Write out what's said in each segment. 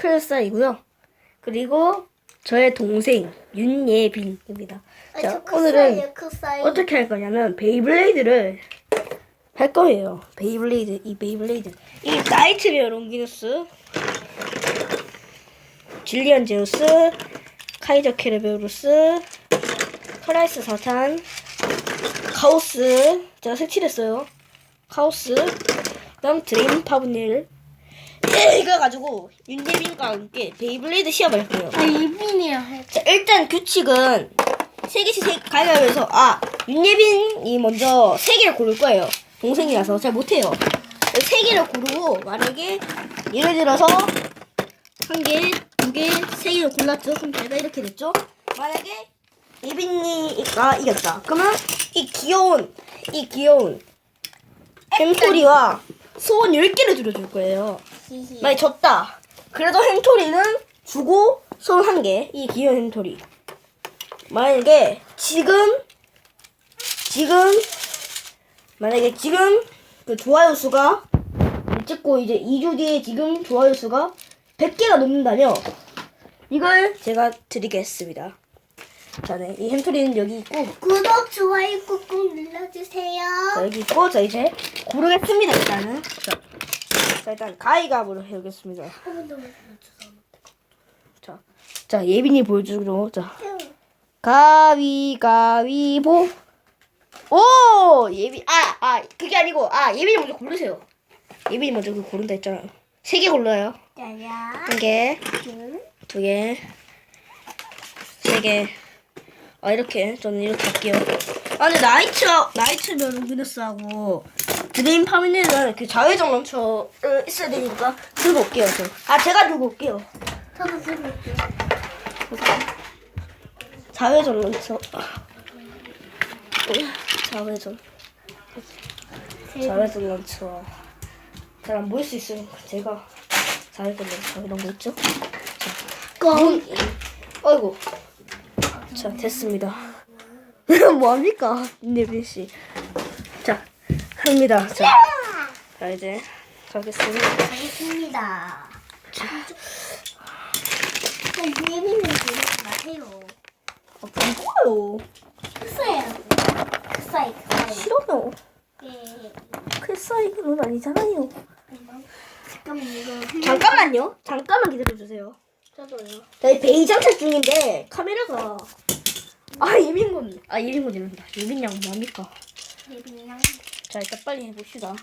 클사이고요. 그리고 저의 동생 윤예빈입니다. 아, 자, 오늘은 사이. 어떻게 할 거냐면 베이블레이드를 할 거예요. 베이블레이드 이 베이블레이드 이 나이트메어 롱기누스 질리안 제우스 카이저 케르베우루스 크라이스 사탄 카오스 제가 색칠했어요. 카오스 그다음 드림 파브닐 이거 가지고 윤예빈과 함께 베이블레이드 시합을 할 거예요. 아, 이빈이야. 자, 일단 규칙은 세 개씩 세 가위바위보해서 아 윤예빈이 먼저 세 개를 고를 거예요. 동생이라서 잘 못해요. 세 개를 고르고 만약에 예를 들어서 한 개, 두 개, 세 개를 골랐죠. 그럼 제가 이렇게 됐죠. 만약에 예빈이가 이겼다. 그러면 이 귀여운 이 귀여운 햄토리와 소원 10개를 들어줄 거예요. 히히. 만약 졌다. 그래도 햄토리는 주고 손한 개. 이 귀여운 햄토리. 만약에 지금 지금 만약에 지금 그 좋아요 수가 찍고 이제 2주 뒤에 지금 좋아요 수가 100개가 넘는다면 이걸 제가 드리겠습니다. 자, 네. 이 햄토리는 여기 있고 구독, 좋아요 꾹꾹 눌러주세요. 자, 여기 있고 자 이제 고르겠습니다 일단은 자, 자 일단 가위가위로 해보겠습니다. 한번 더. 자, 자 예빈이 보여주기로 자 가위가위보 오 예빈 아아 그게 아니고 아 예빈이 먼저 고르세요. 예빈이 먼저 그 고른다 했잖아요. 세개 골라요. 짜잔. 한 개, 둘. 두 개, 세 개. 아 이렇게 저는 이렇게 할게요. 아 근데 나이트 나이트 루미너스하고 드레인 파미네는 그 자회전 런처를 있어야 되니까 들고 올게요. 저. 아 제가 들고 올게요. 저도 들을게요. 자회전 런처. 자회전. 자회전 런처. 잘안 보일 수 있어요. 제가 자회전 런처 이런 거 있죠? 껌. 어이구. 자, 됐습니다. 뭐 합니까? 네빈 씨. 자, 합니다. 자, 자 이제 가겠습니다. 알겠습니다. 자, 예민은 부르지 마세요. 아, 뭐예요? 크사야. 크사이, 크사이. 싫어요. 예. 클사이그는 아니잖아요. 잠깐만 이거. 잠깐만요. 잠깐만 기다려주세요. 저도요. 저희 베이 장착 중인데 카메라가 아 예민군 아 예민군 이런다. 예민 양 뭐합니까? 예빈이랑. 자 일단 빨리 해봅시다.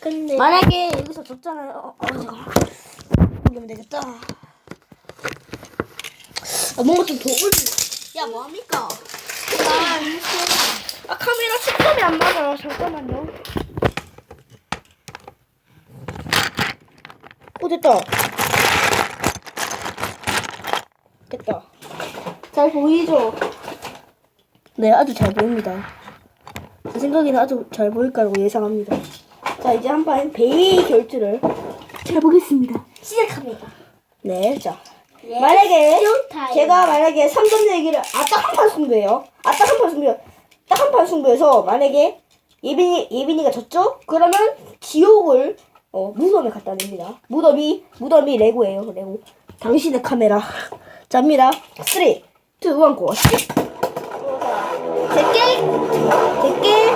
근데 만약에 여기서 졌잖아요. 어, 어 잠깐만. 이러면 되겠다. 아, 뭔가 좀 도울 좀. 야, 뭐합니까? 아, 카메라 식감이 안 맞아. 잠깐만요. 오, 됐다. 됐다. 잘 보이죠? 네, 아주 잘 보입니다. 제 생각에는 아주 잘 보일 거라고 예상합니다. 자, 이제 한번 베이 결투를 해보겠습니다. 시작합니다. 네, 자. 네. 만약에 쇼타임. 제가 만약에 3점 내기를 아딱 한 판 승부예요. 아딱 한 판 승부. 딱한 판 승부에서 만약에 예빈이 예빈이가 졌죠? 그러면 지옥을 어, 무덤에 갖다 냅니다. 무덤이 무덤이 레고예요. 레고. 당신의 카메라. 잡니다. 3, 2, 1, 고. 제게 제게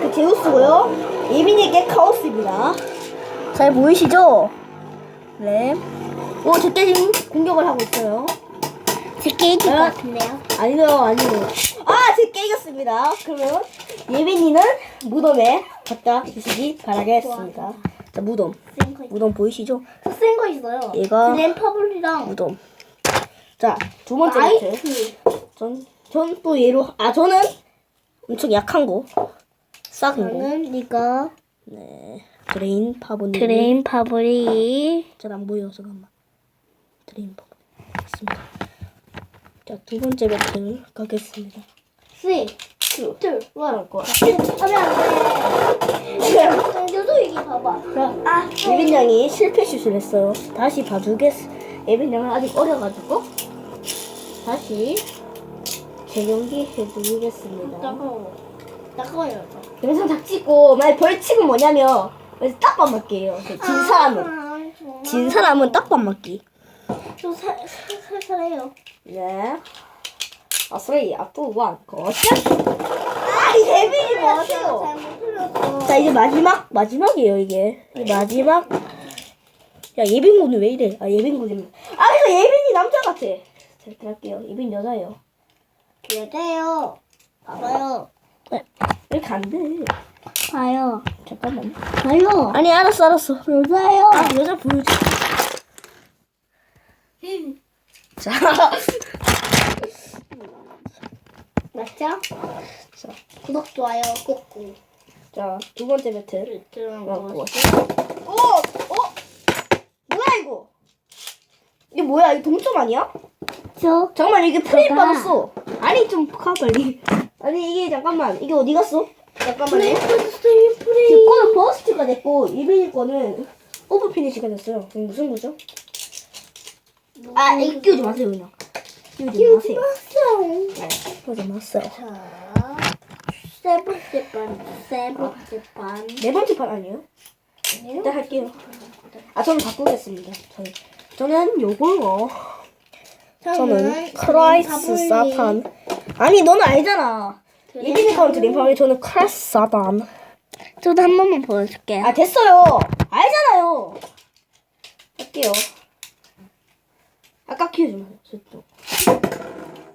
그 제우스고요. 예빈이에게 카오스입니다. 잘 보이시죠? 네. 오, 제게 지금 공격을 하고 있어요. 제게 이길 것 아. 같은데요. 아니요, 아니요. 아, 제게 이겼습니다. 그러면 예빈이는 무덤에 갖다 주시기 바라겠습니다. 자, 무덤. 무덤 보이시죠? 센거 있어요. 얘가 그랜퍼블이랑 무덤. 자, 두 번째. 나이트. 전, 전 또 얘로, 아, 저는 엄청 약한 거. 싹은 거. 저는 이거 네. 드레인 파보님. 그레인 파브리. 잘안 보여, 잠깐만. 드레인 파보. 있습니다. 자, 두 번째 매트 가겠습니다. 3, 2, 1. 할 거야. 하면 안 돼. 너도 이기 봐봐. 그럼 아, 예빈 양이 실패 슛을 했어요. 다시 봐주겠. 예빈 양은 아직 어려가지고 다시 재경기 해 드리겠습니다. 따가워. 따가워요. 영상 작 찍고 만약 벌칙은 뭐냐면 그래서 딱밤 맞기예요. 그진 사람은 진 사람은 딱밤 맞기. 저 살, 살, 살살해요. 네. 아, 쓰리, 앞으로 원, 거시. 아, 예빈이 뭐 하세요? 잘못 틀렸어. 자, 이제 마지막, 마지막이에요, 이게. 이제 마지막. 야, 예빈군은 왜 이래? 아, 예빈군이. 아, 그래서 예빈이 남자 같아. 자, 이렇게 할게요. 예빈 여자예요. 여자요. 봐봐요. 네. 이렇게 안 돼. 봐요. 잠깐만. 봐요. 아니, 알았어, 알았어. 여자요. 아, 여자 보여줘. 자, 맞죠? 자, 구독, 좋아요, 꾹꾹. 자, 두 번째 배틀. 들어간 어, 거. 오! 어? 뭐야, 이거? 이게 뭐야? 이거 동점 아니야? 저 잠깐만, 이게 프레임 잠깐. 받았어. 아니, 좀 가, 빨리. 아니, 이게 잠깐만. 이게 어디 갔어? 잠깐만요. 프레임, 제 프레임. 거는 버스트가 됐고, 이빈이 거는 오버 피니시가 됐어요. 이게 무슨 거죠? 아, 이거 끼우지 마세요, 그냥. 끼우지 마세요. 봤어요. 네, 끼우지 마세요. 자, 세 번째 반, 세 번째 반. 네 번째 판 아니에요? 일단 할게요. 아, 저는 바꾸겠습니다. 저는, 저는 요걸로. 저는 크라이스 사탄. 아니, 너는 알잖아. 예빈이 거는 드림파이, 저는 크라이스 사탄. 저도 한 번만 보여줄게요. 아, 됐어요. 알잖아요. 할게요. 아까 키우지 마세요. 저또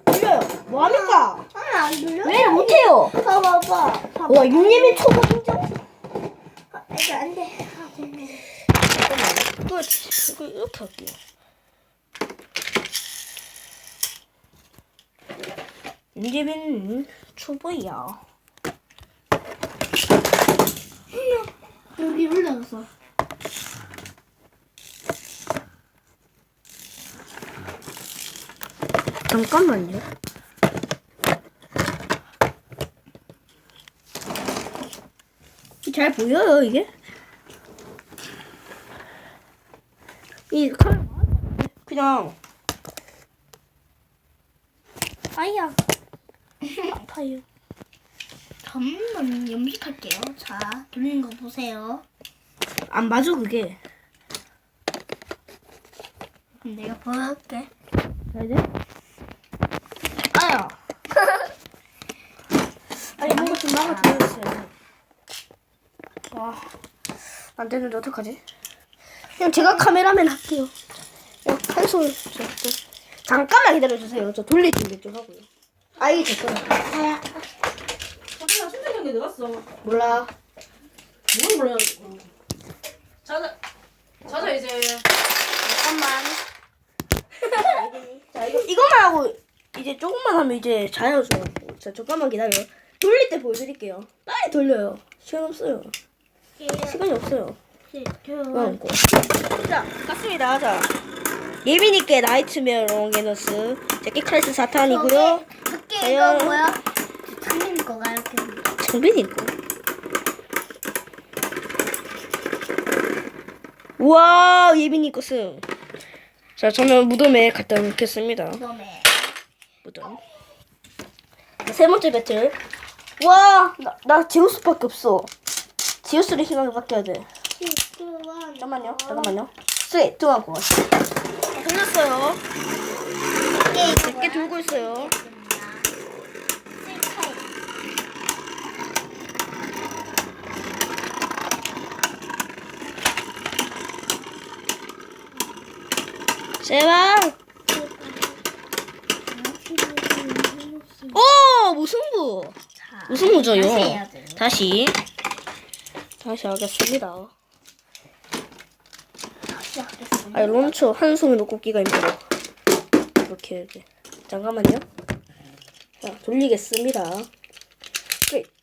들려요. 뭐 합니까? 아, 안 들려? 왜 못해요? 봐봐, 봐봐. 봐봐. 와, 육림이 초보 진짜. 아, 이거 안 돼. 잠깐만. 이거, 이거 이렇게 할게요. 윤재빈 초보야. 여기 올라가서. 잠깐만요. 잘 보여요 이게? 이칼 그냥 아야 아파요. 잠깐만 염색할게요. 자, 돌리는 거 보세요. 안 맞아 그게. 내가 보여줄게. 잘 돼? 아야. 아니 뭔가 좀 나가 들어있어요. 와, 안 되는데 어떡하지? 그냥 제가 카메라맨 할게요. 그냥 한 손. 잠깐만 기다려주세요. 저 돌릴 준비 좀 하고요. 아 이게 제 거야. 아, 어디가 순대경기 어디 갔어? 몰라. 뭘 몰라? 자자, 자자 이제. 잠깐만. 자 이거 이거만 하고 이제 조금만 하면 이제 저. 자 잠깐만 기다려. 돌릴 때 보여드릴게요. 빨리 돌려요. 시간 없어요. 시간이 없어요. 어, 자, 갔습니다. 자, 예민이께 나이트메어 롱게너스, 제끼 크라이스 사탄이고요. 과연- 이거 뭐야? 장님 거가 이렇게. 정빈이 거. 우와, 예빈이 것은. 자, 저는 무덤에 갖다 놓겠습니다. 그다음에 무덤. 자, 세 번째 배틀. 와, 나, 나 지우스밖에 없어. 지우스를 희망을 바뀌어야 돼. 잠깐만요, 잠깐만요. 쓰리, 투, 원, 고. 자, 돌렸어요. 몇개 돌고 있어요. 제발. 오, 무승부. 무승부죠, 요. 다시 해야 돼요. 다시. 다시 하겠습니다. 아니, 론처 한 손으로 꽂기가 힘들어. 이렇게 해야 돼. 잠깐만요. 자, 돌리겠습니다. 3,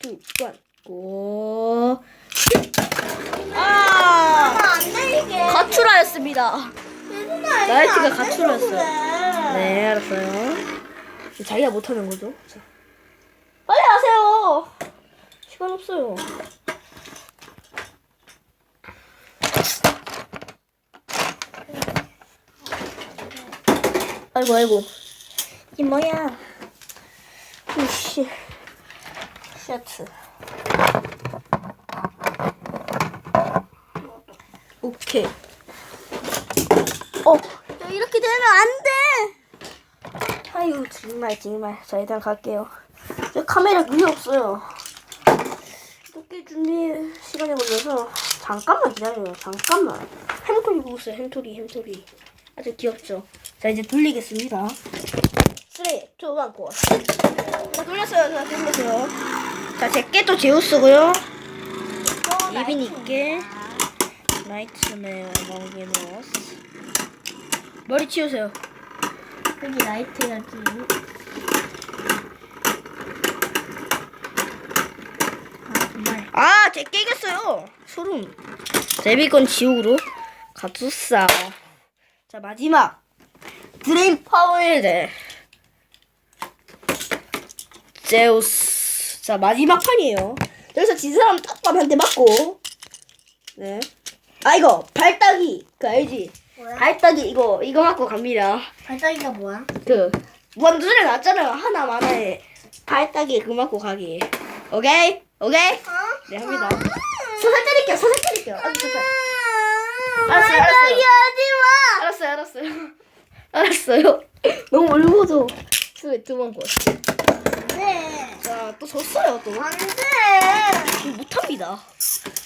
2, 1, 고. 아! 가출하였습니다. 나이트가 안 가출했어요. 네, 알았어요. 자기가 못하는 거죠. 자. 빨리 하세요. 시간 없어요. 아이고, 아이고. 이 뭐야? 이씨. 셔츠. 오케이. 어, 이렇게 되면 안 돼! 아유, 정말, 정말. 자, 일단 갈게요. 저 카메라 그게 없어요. 이렇게 준비 시간이 걸려서 잠깐만 기다려요. 잠깐만. 햄토리 보고 있어요. 햄토리, 햄토리. 아주 귀엽죠? 자, 이제 돌리겠습니다. 3, 2, 1, 고. 자, 돌렸어요. 자, 돌렸어요. 자, 제게 또 제우스고요. 이빈 있게. 나이트메어 멍게노스. 머리 치우세요. 여기 라이트 해야지. 아 정말. 아, 제 깨겠어요. 소름. 데비건 지옥으로 가투싸. 자, 마지막. 드레인 파워헤드. 제우스. 자, 마지막 판이에요. 여기서 진 사람 딱밤 한대 맞고. 네. 아, 이거, 발따기. 그, 알지? 뭐야? 발따기, 이거, 이거 맞고 갑니다. 발사기가 뭐야? 그, 완전히 났잖아요. 하나 만화에. 발따기 그거 맞고 가기. 오케이? 오케이? 네, 합니다. 서살 때릴게요. 서살 때릴게요. 아주 서살. 알았어요, 알았어요. 하지 알았어요, 알았어요. 알았어요. 너무 울고도 두번 걸. 마. 네. 자, 또 졌어요, 또. 안 돼. 못합니다.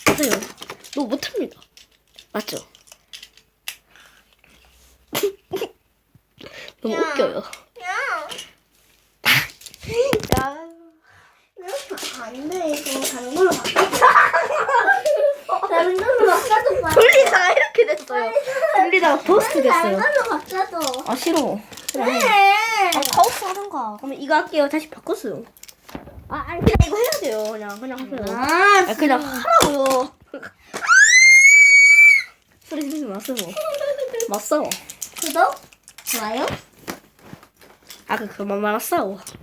맞아요. 너무 못합니다. 맞죠? 너무 야. 웃겨요. 야. 야. 안 돼, 이거 다른 걸로 바꿔. 다른 걸로 바꿔도 봐. 돌리다가 이렇게 됐어요. 돌리다가 다른 됐어요. 걸로 바꿔도. 아, 싫어. 네. 아, 카오스 하던가. 그러면 이거 할게요. 다시 바꿨어요. 아, 아니, 그냥 이거 해야 돼요. 그냥, 그냥 하세요. 아, 아, 그냥 하라고요. 소리 지르지 마세요. 맞싸워. 구독, 좋아요. 아까 그만 이제